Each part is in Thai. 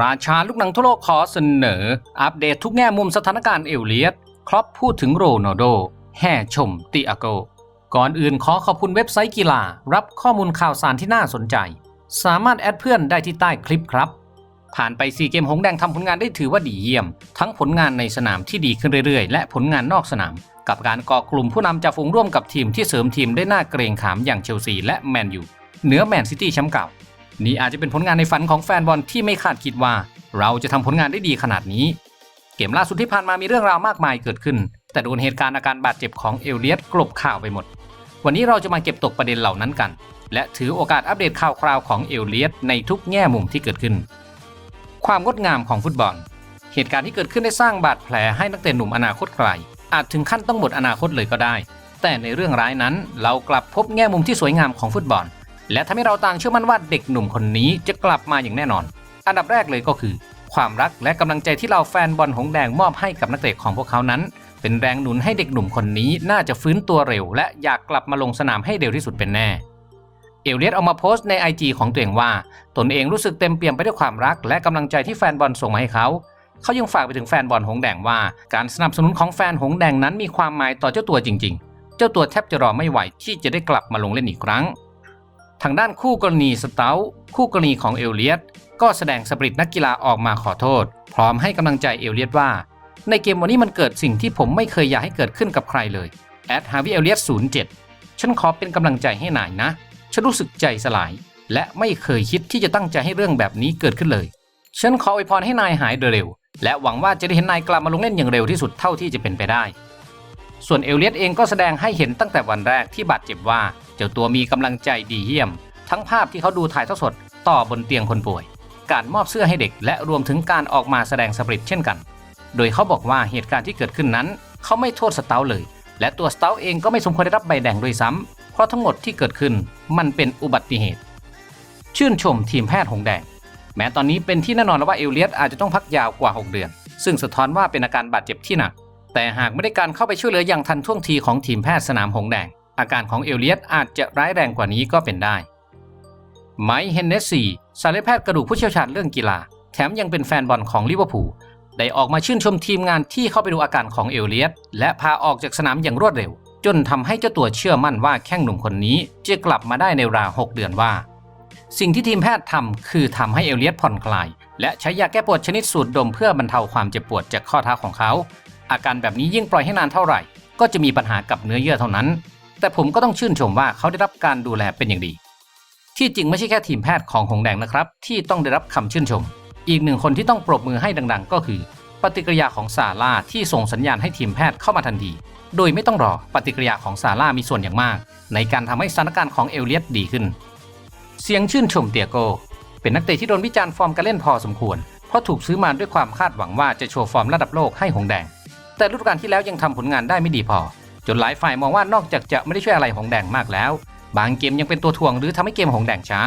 ราชาลูกหนังทั่วโลกขอเสนอ อัปเดตทุกแง่มุมสถานการณ์เอลเลียตครอปพูดถึงโรนัลโด แห่ชมติอาโก ก่อนอื่นขอขอบคุณเว็บไซต์กีฬา รับข้อมูลข่าวสารที่น่าสนใจ สามารถแอดเพื่อนได้ที่ใต้คลิปครับ ผ่านไป 4 เกมหงแดงทำผลงานได้ถือว่าดีเยี่ยม ทั้งผลงานในสนามที่ดีขึ้นเรื่อยๆ และผลงานนอกสนาม กับการก่อกลุ่มผู้นำจากฝูงร่วมกับทีมที่เสริมทีมได้น่าเกรงขามอย่างเชลซีและแมนยูเหนือแมนซิตี้แชมป์เก่า นี่อาจจะเป็นผลงานในฝันของแฟนบอลที่ไม่คาดคิดว่า เราจะทำผลงานได้ดีขนาดนี้ เกมล่าสุดที่ผ่านมามีเรื่องราวมากมายเกิดขึ้น แต่โดนเหตุการณ์อาการบาดเจ็บของเอลเลียตกลบข่าวไปหมด วันนี้เราจะมาเก็บตกประเด็นเหล่านั้นกัน และถือโอกาสอัปเดตข่าวคราวของเอลเลียตในทุกแง่มุมที่เกิดขึ้น ความงดงามของฟุตบอล เหตุการณ์ที่เกิดขึ้นได้สร้างบาดแผลให้นักเตะหนุ่มอนาคตไกลอาจถึงขั้นต้องหมดอนาคตเลยก็ได้ แต่ในเรื่องร้ายนั้นเรากลับพบแง่มุมที่สวยงามของฟุตบอล และทำให้เราต่างเชื่อมั่นว่าเด็กหนุ่มคนนี้จะกลับมาอย่างแน่นอน อันดับแรกเลยก็คือ ความรักและกำลังใจที่เราแฟนบอลหงแดงมอบให้กับนักเตะของพวกเขานั้น เป็นแรงหนุนให้เด็กหนุ่มคนนี้น่าจะฟื้นตัวเร็ว และอยากกลับมาลงสนามให้เร็วที่สุดเป็นแน่เอลเลียตเอามาโพสต์ใน IG ของตัวเองว่า ตนเองรู้สึกเต็มเปี่ยมไปด้วยความรัก และกำลังใจที่แฟนบอลส่งมาให้เขา เขายังฝากไปถึงแฟนบอลหงแดงว่า การสนับสนุนของแฟนหงแดงนั้นมีความหมายต่อเจ้าตัวจริง ๆ เจ้าตัวแทบจะรอไม่ไหวที่จะได้กลับมาลงเล่นอีกครั้ง ทางด้านคู่กรณีสเตาคู่กรณีของเอลเลียตก็แสดงสปริตนักกีฬาออกมาขอโทษ พร้อมให้กำลังใจเอลเลียตว่า ในเกมวันนี้มันเกิดสิ่งที่ผมไม่เคยอยากให้เกิดขึ้นกับใครเลยแอดฮาวิเอลเลียต07 ฉันขอเป็นกำลังใจให้นายนะ ฉันรู้สึกใจสลาย และไม่เคยคิดที่จะตั้งใจให้เรื่องแบบนี้เกิดขึ้นเลย ฉันขออวยพรให้นายหายโดยเร็ว และหวังว่าจะได้เห็นนายกลับมาลงเล่นอย่างเร็วที่สุดเท่าที่จะเป็นไปได้ ส่วนเอลเลียตเองก็แสดงให้เห็นตั้งแต่วันแรกที่บาดเจ็บว่า เจ้าตัวมีกำลังใจดีเยี่ยม ทั้งภาพที่เขาดูถ่ายทอดสดต่อบนเตียงคนป่วย การมอบเสื้อให้เด็กและรวมถึงการออกมาแสดงสปริตเช่นกัน โดยเขาบอกว่าเหตุการณ์ที่เกิดขึ้นนั้น เขาไม่โทษสเตาเลย และตัวสเตาเองก็ไม่สมควรได้รับใบแดงด้วยซ้ำเพราะทั้งหมดที่เกิดขึ้นมันเป็นอุบัติเหตุ ชื่นชมทีมแพทย์หงแดง แม้ตอนนี้เป็นที่แน่นอนแล้วว่าเอลเลียตอาจจะต้องพักยาวกว่า 6 เดือน ซึ่งสะท้อนว่าเป็นอาการบาดเจ็บที่หนักแต่หากไม่ได้การเข้าไปช่วยเหลืออย่างทันท่วงทีของทีมแพทย์สนามหงแดง อาการของเอลเลียตอาจจะร้ายแรงกว่านี้ก็เป็นได้ ไมค์เฮนเนสซีศัลยแพทย์กระดูกผู้เชี่ยวชาญเรื่องกีฬา แถมยังเป็นแฟนบอลของลิเวอร์พูลได้ออกมาชื่นชมทีมงานที่เข้าไปดูอาการของเอลเลียตและพาออกจากสนามอย่างรวดเร็ว จนทำให้เจ้าตัวเชื่อมั่นว่าแข้งหนุ่มคนนี้จะกลับมาได้ในราว 6 เดือนว่า สิ่งที่ทีมแพทย์ทำคือทำให้เอลเลียตผ่อนคลาย และใช้ยาแก้ปวดชนิดสูดดมเพื่อบรรเทาความเจ็บปวดจากข้อเท้าของเขา อาการแบบนี้ยิ่งปล่อยให้นานเท่าไหร่ ก็จะมีปัญหากับเนื้อเยื่อเท่านั้น แต่ผมก็ต้องชื่นชมว่าเขาได้รับการดูแลเป็นอย่างดี ที่จริงไม่ใช่แค่ทีมแพทย์ของหงแดงนะครับ ที่ต้องได้รับคำชื่นชม อีกหนึ่งคนที่ต้องปรบมือให้ดัง ๆ ก็คือ ปฏิกิริยาของซาร่าที่ส่งสัญญาณให้ทีมแพทย์เข้ามาทันที โดยไม่ต้องรอปฏิกิริยาของซาร่ามีส่วนอย่างมาก ในการทำให้สถานการณ์ของเอลเลียตดีขึ้น เสียงชื่นชมเตียโก เป็นนักเตะที่โดนวิจารณ์ฟอร์มการเล่นพอสมควร เพราะถูกซื้อมาด้วยความคาดหวังว่าจะโชว์ฟอร์มระดับโลกให้หงแดง แต่ฤดูกาลที่แล้วยังทำผลงานได้ไม่ดีพอ จนหลายฝ่ายมองว่านอกจากจะไม่ได้ช่วยอะไรหงแดงมากแล้ว บางเกมยังเป็นตัวถ่วงหรือทำให้เกมหงแดงช้า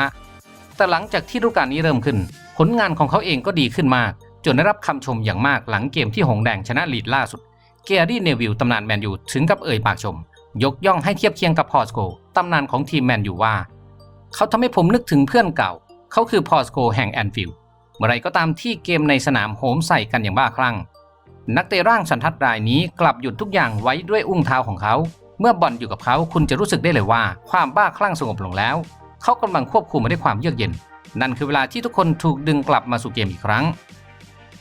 แต่หลังจากที่ฤดูกาลนี้เริ่มขึ้น ผลงานของเขาเองก็ดีขึ้นมาก จนได้รับคำชมอย่างมากหลังเกมที่หงแดงชนะลีดล่าสุด เกียรี่เนวิลตำนานแมนยูถึงกับเอ่ยปากชม ยกย่องให้เทียบเคียงกับพอสโกตำนานของทีมแมนยูว่า เขาทำให้ผมนึกถึงเพื่อนเก่า เขาคือพอสโกแห่งแอนฟิลด์เมื่อไรก็ตามที่เกมในสนามโหมใส่กันอย่างบ้าคลั่ง นักเตะร่างสันทัดรายนี้กลับหยุดทุกอย่างไว้ด้วยอุ้งเท้าของเขา เมื่อบอลอยู่กับเขาคุณจะรู้สึกได้เลยว่า ความบ้าคลั่งสงบลงแล้ว เขากำลังควบคุมมาด้วยความเยือกเย็น นั่นคือเวลาที่ทุกคนถูกดึงกลับมาสู่เกมอีกครั้ง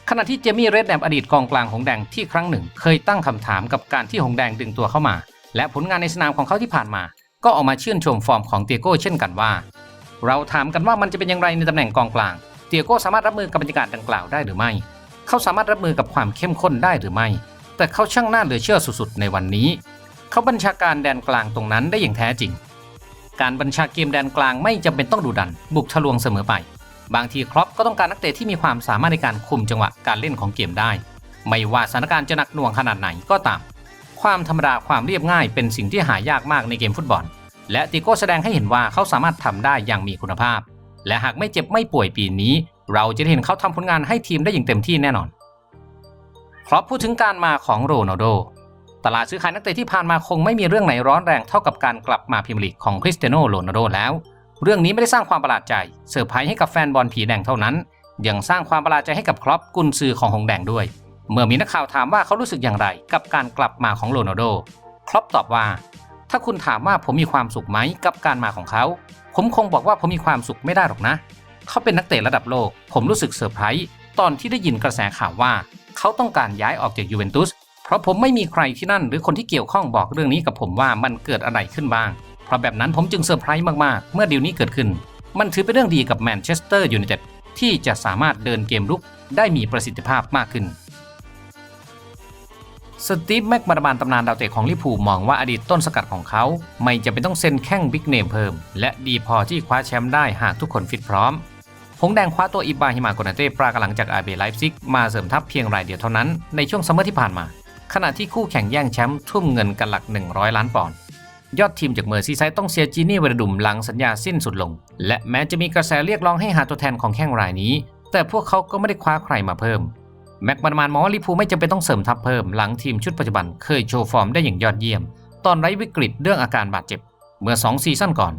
ขณะที่เจมี่เรดแนมอดีตกองกลางหงแดงที่ครั้งหนึ่ง เคยตั้งคำถามกับการที่หงแดงดึงตัวเข้ามา และผลงานในสนามของเขาที่ผ่านมา ก็ออกมาชื่นชมฟอร์มของเตียโก้เช่นกันว่า เราถามกันว่ามันจะเป็นอย่างไรในตำแหน่งกองกลาง เตียโก้สามารถรับมือกับบรรยากาศดังกล่าวได้หรือไม่ เขาสามารถรับมือกับความเข้มข้นได้หรือไม่ แต่เขาช่างน่าเหลือเชื่อสุดๆ ในวันนี้ เขาบัญชาการแดนกลางตรงนั้นได้อย่างแท้จริง การบัญชาเกมแดนกลางไม่จำเป็นต้องดุดัน บุกทะลวงเสมอไป บางทีครอปก็ต้องการนักเตะที่มีความสามารถในการคุมจังหวะการเล่นของเกมได้ ไม่ว่าสถานการณ์จะหนักหน่วงขนาดไหนก็ตาม ความธรรมดาความเรียบง่ายเป็นสิ่งที่หายากมากในเกมฟุตบอล และติโก้แสดงให้เห็นว่าเขาสามารถทำได้อย่างมีคุณภาพ และหากไม่เจ็บไม่ป่วยปีนี้ เราจะเห็นเขาทำผลงานให้ทีมได้อย่างเต็มที่แน่นอนครอปพูดถึงการมาของโรนัลโด ตลาดซื้อขายนักเตะที่ผ่านมาคงไม่มีเรื่องไหนร้อนแรงเท่ากับการกลับมาพรีเมียร์ลีกของคริสเตียโนโรนัลโดแล้ว เรื่องนี้ไม่ได้สร้างความประหลาดใจเซอร์ไพรส์ให้กับแฟนบอลผีแดงเท่านั้น ยังสร้างความประหลาดใจให้กับครอปกุนซือของหงแดงด้วย เมื่อมีนักข่าวถามว่าเขารู้สึกอย่างไร กับการกลับมาของโรนัลโดครอปตอบว่า ถ้าคุณถามว่าผมมีความสุขไหมกับการมาของเขา ผมคงบอกว่าผมมีความสุขไม่ได้หรอกนะ เขาเป็นนักเตะระดับโลก ผมรู้สึกเซอร์ไพรส์ตอนที่ได้ยินกระแสข่าวว่า เขาต้องการย้ายออกจากยูเวนตุสเพราะผมไม่มีใครที่นั่นหรือคนที่เกี่ยวข้องบอกเรื่องนี้กับผมว่ามันเกิดอะไรขึ้นบ้าง เพราะแบบนั้นผมจึงเซอร์ไพรส์มากๆ เมื่อดีลนี้เกิดขึ้น มันถือเป็นเรื่องดีกับแมนเชสเตอร์ยูไนเต็ดที่จะสามารถเดินเกมรุกได้มีประสิทธิภาพมากขึ้น สตีฟแม็กมาดามานตำนานดาวเตะของลิเวอร์พูมองว่าอดีตต้นสกัดของเขา ไม่จะเป็นต้องเซ็นแข้งบิ๊กเนมเพิ่ม และดีพอที่คว้าแชมป์ได้หากทุกคนฟิตพร้อม หงแดงคว้าตัวอิบราฮิมาโกนาเต้ปรากหลังจากอาเบไลฟ์ซิกมาเสริมทัพเพียงรายเดียวเท่านั้นในช่วงซัมเมอร์ที่ผ่านมา ขณะที่คู่แข่งแย่งแชมป์ทุ่มเงินกันหลัก 100 ล้านปอนด์ยอดทีมจากเมอร์ซีไซด์ต้องเสียจีนี่เวรดุมหลังสัญญาสิ้นสุดลง และแม้จะมีกระแสเรียกร้องให้หาตัวแทนของแข้งรายนี้ แต่พวกเขาก็ไม่ได้คว้าใครมาเพิ่มแม็กมานมานมองว่าลิพูไม่จำเป็นต้องเสริมทัพเพิ่มหลังทีมชุดปัจจุบันเคยโชว์ฟอร์มได้อย่างยอดเยี่ยม ตอนไร้วิกฤตเรื่องอาการบาดเจ็บ เมื่อ 2 ซีซั่นก่อน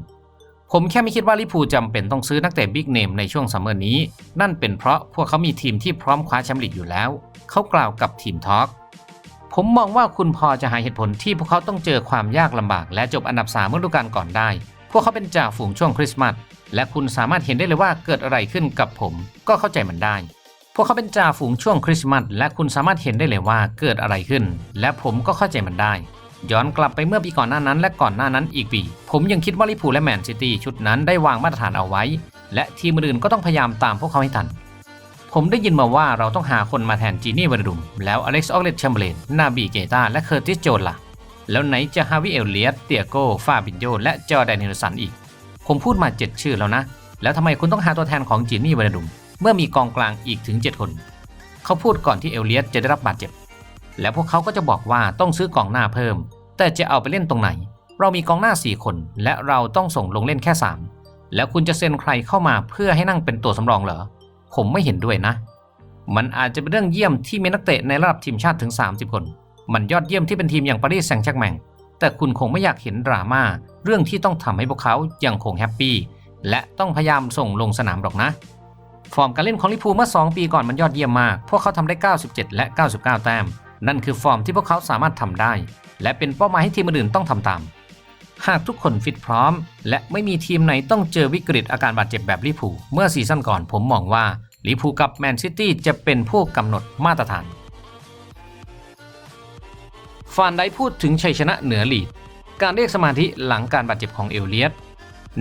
ผมแค่ไม่คิดว่าลิเวอร์พูลจำเป็นต้องซื้อนักเตะบิ๊กเนมในช่วงซัมเมอร์นี้ นั่นเป็นเพราะพวกเขามีทีมที่พร้อมคว้าแชมป์ลีกอยู่แล้ว เขากล่าวกับทีมทอล์กผมมองว่าคุณพอจะหาเหตุผลที่พวกเขาต้องเจอความยากลำบาก และจบอันดับ3เมื่อฤดูกาลก่อนได้ พวกเขาเป็นจ่าฝูงช่วงคริสต์มาสและคุณสามารถเห็นได้เลยว่าเกิดอะไรขึ้นกับผม ก็เข้าใจมันได้ พวกเขาเป็นจ่าฝูงช่วงคริสต์มาสและคุณสามารถเห็นได้เลยว่าเกิดอะไรขึ้น และผมก็เข้าใจมันได้ ย้อนกลับไปเมื่อปีก่อนหน้านั้นและก่อนหน้านั้นอีกปี ผมยังคิดว่าลิเวอร์พูและแมนซิตี้ชุดนั้นได้วางมาตรฐานเอาไว้ และทีมอื่นก็ต้องพยายามตามพวกเขาให้ทัน ผมได้ยินมาว่าเราต้องหาคนมาแทนจีนี่วารุม แล้วอเล็กซ์ออกเลตแชมเบรนนาบีเกตาและเคอร์ติสโจนล่ะ แล้วไหนจะฮาวิเอลเลียสเตียโกฟาบินโยและจอแดนเฮนสันอีก ผมพูดมา7ชื่อแล้วนะ แล้วทำไมคุณต้องหาตัวแทนของจีนี่วารุม เมื่อมีกองกลางอีกถึง 7 คน เขาพูดก่อนที่เอลเลียสจะได้รับบาดเจ็บ แล้วพวกเขาก็จะบอกว่าต้องซื้อกองหน้าเพิ่ม แต่จะเอาไปเล่นตรงไหน เรามีกองหน้า 4 คน และเราต้องส่งลงเล่นแค่ 3 แล้วคุณจะเซ็นใครเข้ามาเพื่อให้นั่งเป็นตัวสำรองเหรอ ผมไม่เห็นด้วยนะ มันอาจจะเป็นเรื่องเยี่ยมที่มีนักเตะในระดับทีมชาติถึง 30 คน มันยอดเยี่ยมที่เป็นทีมอย่างปารีสแซงต์แชร์กแมงแต่คุณคงไม่อยากเห็นดราม่าเรื่องที่ต้องทำให้พวกเขายังคงแฮปปี้และต้องพยายามส่งลงสนามหรอกนะ ฟอร์มการเล่นของลิพูเมื่อ 2 ปีก่อนมันยอดเยี่ยมมาก พวกเขาทำได้ 97 และ 99 แต้ม นั่นคือฟอร์มที่พวกเขาสามารถทำได้ และเป็นเป้าหมายให้ทีมอื่นต้องทำตาม หากทุกคนฟิตพร้อม และไม่มีทีมไหนต้องเจอวิกฤตอาการบาดเจ็บแบบลิพูเมื่อซีซั่นก่อนผมมองว่าลิพูกับแมนซิตี้จะเป็นผู้กำหนดมาตรฐานฟานได้พูดถึงชัยชนะเหนือลีด การเรียกสมาธิหลังการบาดเจ็บของเอลเลียส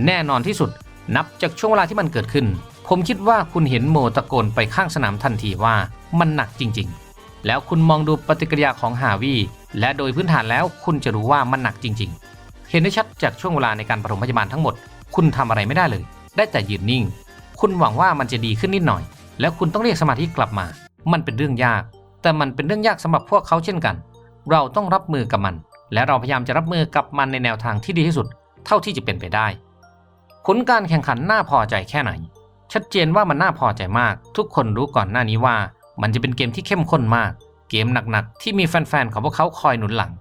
แน่นอนที่สุดนับจากช่วงเวลาที่มันเกิดขึ้น ผมคิดว่าคุณเห็นโมตะโกนไปข้างสนามทันทีว่ามันหนักจริง ๆ แล้วคุณมองดูปฏิกิริยาของฮาวีและโดยพื้นฐานแล้วคุณจะรู้ว่ามันหนักจริง ๆ เห็นได้ชัดจากช่วงเวลาในการปฐมพยาบาลทั้งหมด คุณทำอะไรไม่ได้เลย ได้แต่ยืนนิ่ง คุณหวังว่ามันจะดีขึ้นนิดหน่อย แล้วคุณต้องเรียกสมาธิกลับมา มันเป็นเรื่องยาก แต่มันเป็นเรื่องยากสำหรับพวกเขาเช่นกัน เราต้องรับมือกับมัน และเราพยายามจะรับมือกับมันในแนวทางที่ดีที่สุด เท่าที่จะเป็นไปได้ ผลการแข่งขันน่าพอใจแค่ไหน ชัดเจนว่ามันน่าพอใจมาก ทุกคนรู้ก่อนหน้านี้ว่า มันจะเป็นเกมที่เข้มข้นมาก เกมหนักๆ ที่มีแฟนๆ ของพวกเขาคอยหนุนหลัง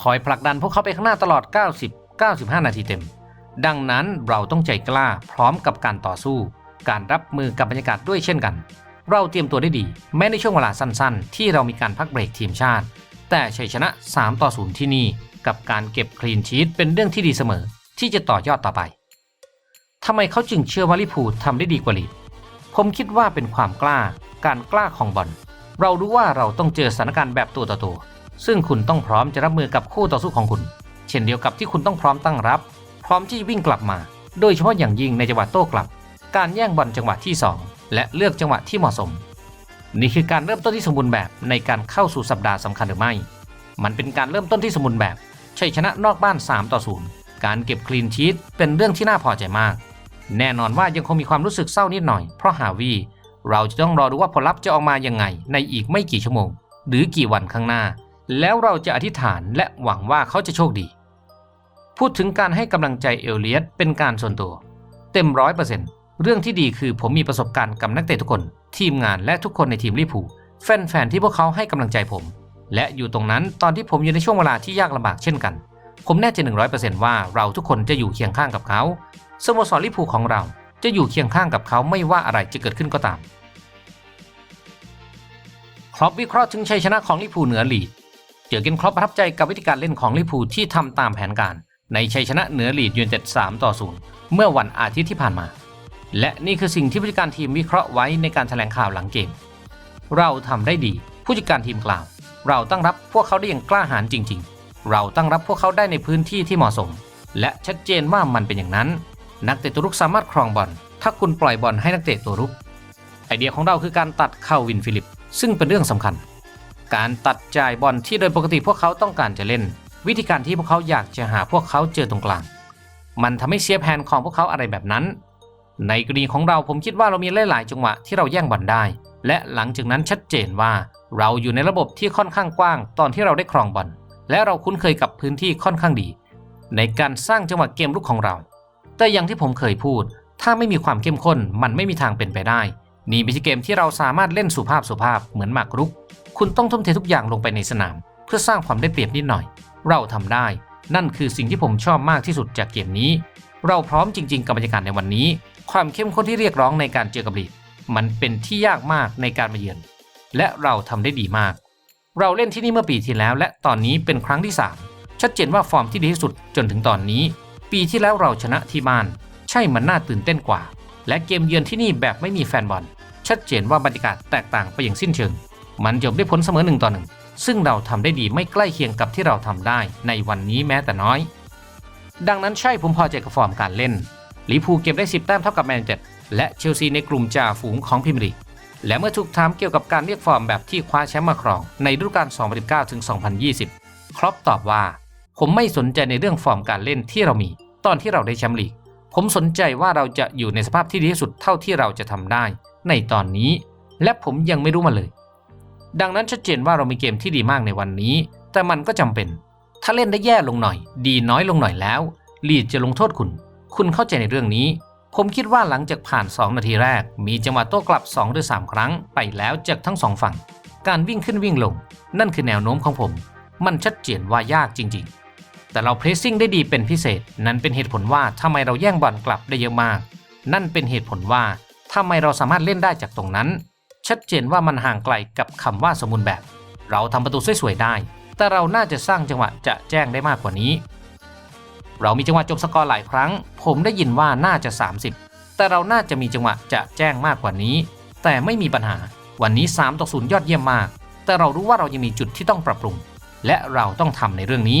คอยผลักดันพวกเขาไปข้างหน้าตลอด 90 95 นาทีเต็ม ดังนั้นเราต้องใจกล้าพร้อมกับการต่อสู้ การรับมือกับบรรยากาศด้วยเช่นกัน เราเตรียมตัวได้ดี แม้ในช่วงเวลาสั้นๆ ที่เรามีการพักเบรกทีมชาติ แต่ชัยชนะ 3 ต่อ 0 ที่นี่กับการเก็บคลีนชีตเป็นเรื่องที่ดีเสมอ ที่จะต่อยอดต่อไปทำไมเขาจึงเชื่อว่าลิพูทำได้ดีกว่าลีดผมคิดว่าเป็นความกล้า การกล้าของบอล เรารู้ว่าเราต้องเจอสถานการณ์แบบตัวต่อตัว ซึ่งคุณต้องพร้อมจะรับมือกับคู่ต่อสู้ของคุณ เช่นเดียวกับที่คุณต้องพร้อมตั้งรับ พร้อมที่จะวิ่งกลับมา โดยเฉพาะอย่างยิ่งในจังหวะโต้กลับ การแย่งบอลจังหวะที่ 2 และเลือกจังหวะที่เหมาะสม นี่คือการเริ่มต้นที่สมบูรณ์แบบในการเข้าสู่สัปดาห์สำคัญหรือไม่ มันเป็นการเริ่มต้นที่สมบูรณ์แบบชัยชนะนอกบ้าน 3 ต่อ 0 การเก็บคลีนชีตเป็นเรื่องที่น่าพอใจมาก แน่นอนว่ายังคงมีความรู้สึกเศร้านิดหน่อย เพราะฮาวี เราจะต้องรอดูว่าผลลัพธ์จะออกมายังไง ในอีกไม่กี่ชั่วโมง หรือกี่วันข้างหน้า แล้วเราจะอธิษฐานและหวังว่าเขาจะโชคดี พูดถึงการให้กำลังใจเอลเลียสเป็นการส่วนตัว เต็มร้อยเปอร์เซ็นต์เรื่องที่ดีคือผมมีประสบการณ์กับนักเตะทุกคน ทีมงานและทุกคนในทีมลิพูแฟนๆที่พวกเขาให้กำลังใจผม และอยู่ตรงนั้นตอนที่ผมอยู่ในช่วงเวลาที่ยากลำบากเช่นกัน ผมแน่ใจหนึ่งร้อยเปอร์เซ็นต์ว่าเราทุกคนจะอยู่เคียงข้างกับเขาสโมสรลิพูของเรา จะอยู่เคียงข้างกับเขาไม่ว่าอะไรจะเกิดขึ้นก็ตามครอปวิเคราะห์ถึงชัยชนะของลิเวอร์พูเหนือลีดเจอเกนครอปประทับใจกับวิธีการเล่นของลิเวอร์พูที่ทำตามแผนการ ในชัยชนะเหนือลีดยูนเต็ด3ต่อ0เมื่อวันอาทิตย์ที่ผ่านมา และนี่คือสิ่งที่ผู้จัดการทีมวิเคราะห์ไว้ในการแถลงข่าวหลังเกม เราทำได้ดีผู้จัดการทีมกล่าว เราตั้งรับพวกเขาได้อย่างกล้าหาญจริง ๆ เราตั้งรับพวกเขาได้ในพื้นที่ที่เหมาะสม และชัดเจนว่ามันเป็นอย่างนั้น นักเตะตัวรุกสามารถครองบอลถ้าคุณปล่อยบอลให้นักเตะตัวรุก ไอเดียของเราคือการตัดเข้าวินฟิลิป ซึ่งเป็นเรื่องสำคัญ การตัดจ่ายบอลที่โดยปกติพวกเขาต้องการจะเล่น วิธีการที่พวกเขาอยากจะหาพวกเขาเจอตรงกลาง มันทำให้เสียแผนของพวกเขาอะไรแบบนั้น ในกรณีของเราผมคิดว่าเรามีหลายๆจังหวะที่เราแย่งบอลได้ และหลังจากนั้นชัดเจนว่า เราอยู่ในระบบที่ค่อนข้างกว้างตอนที่เราได้ครองบอลและเราคุ้นเคยกับพื้นที่ค่อนข้างดี ในการสร้างจังหวะเกมลุกของเรา แต่อย่างที่ผมเคยพูด ถ้าไม่มีความเข้มข้นมันไม่มีทางเป็นไปได้ นี่ไม่ใช่เกมที่เราสามารถเล่นสุภาพสุภาพเหมือนหมากรุก คุณต้องทุ่มเททุกอย่างลงไปในสนาม เพื่อสร้างความได้เปรียบนิดหน่อย เราทำได้ นั่นคือสิ่งที่ผมชอบมากที่สุดจากเกมนี้ เราพร้อมจริง ๆ กับบรรยากาศในวันนี้ ความเข้มข้นที่เรียกร้องในการเจอกับลีดมันเป็นที่ยากมากในการมาเยือน และเราทำได้ดีมาก เราเล่นที่นี่เมื่อปีที่แล้ว และตอนนี้เป็นครั้งที่ 3 ชัดเจนว่าฟอร์มที่ดีที่สุดจนถึงตอนนี้ ปีที่แล้วเราชนะที่บ้าน ใช่มันน่าตื่นเต้นกว่า และเกมเยือนที่นี่แบบไม่มีแฟนบอล ชัดเจนว่าบรรยากาศแตกต่างไปอย่างสิ้นเชิง มันจบได้ผลเสมอหนึ่งต่อหนึ่งซึ่งเราทำได้ดีไม่ใกล้เคียงกับที่เราทำได้ในวันนี้แม้แต่น้อย ดังนั้นใช่ผมพอใจกับฟอร์มการเล่นลิพูเก็บได้ 10 แต้มเท่ากับแมนเชสเตอร์และเชลซีในกลุ่มจ่าฝูงของพรีเมียร์ลีกและเมื่อถูกถามเกี่ยวกับการเรียกฟอร์มแบบที่คว้าแชมป์มาครองในฤดูกาล2019ถึง2020 ครอปตอบว่า ผมไม่สนใจในเรื่องฟอร์มการเล่นที่เรามี ตอนที่เราได้แชมป์ลีก ผมสนใจว่าเราจะอยู่ในสภาพที่ดีที่สุดเท่าที่เราจะทำได้ ในตอนนี้ และผมยังไม่รู้มาเลย ดังนั้นชัดเจนว่าเรามีเกมที่ดีมากในวันนี้ แต่มันก็จำเป็น ถ้าเล่นได้แย่ลงหน่อย ดีน้อยลงหน่อยแล้วลีดจะลงโทษคุณ คุณเข้าใจในเรื่องนี้ ผมคิดว่าหลังจากผ่าน 2 นาทีแรก มีจังหวะโต้กลับ 2 หรือ 3 ครั้งไปแล้วจากทั้งสองฝั่ง การวิ่งขึ้นวิ่งลง นั่นคือแนวโน้มของผม มันชัดเจนว่ายากจริง ๆ แต่เราเพรสซิ่งได้ดีเป็นพิเศษ นั่นเป็นเหตุผลว่าทำไมเราแย่งบอลกลับได้เยอะมาก นั่นเป็นเหตุผลว่าทำไมเราสามารถเล่นได้จากตรงนั้น ชัดเจนว่ามันห่างไกลกับคำว่าสมบูรณ์แบบ เราทำประตูสวยๆได้ แต่เราน่าจะสร้างจังหวะจะแจ้งได้มากกว่านี้ เรามีจังหวะจบสกอร์หลายครั้ง ผมได้ยินว่าน่าจะ 30 แต่เราน่าจะมีจังหวะจะแจ้งมากกว่านี้ แต่ไม่มีปัญหา วันนี้3ต่อ0ยอดเยี่ยมมาก แต่เรารู้ว่าเรายังมีจุดที่ต้องปรับปรุง และเราต้องทำในเรื่องนี้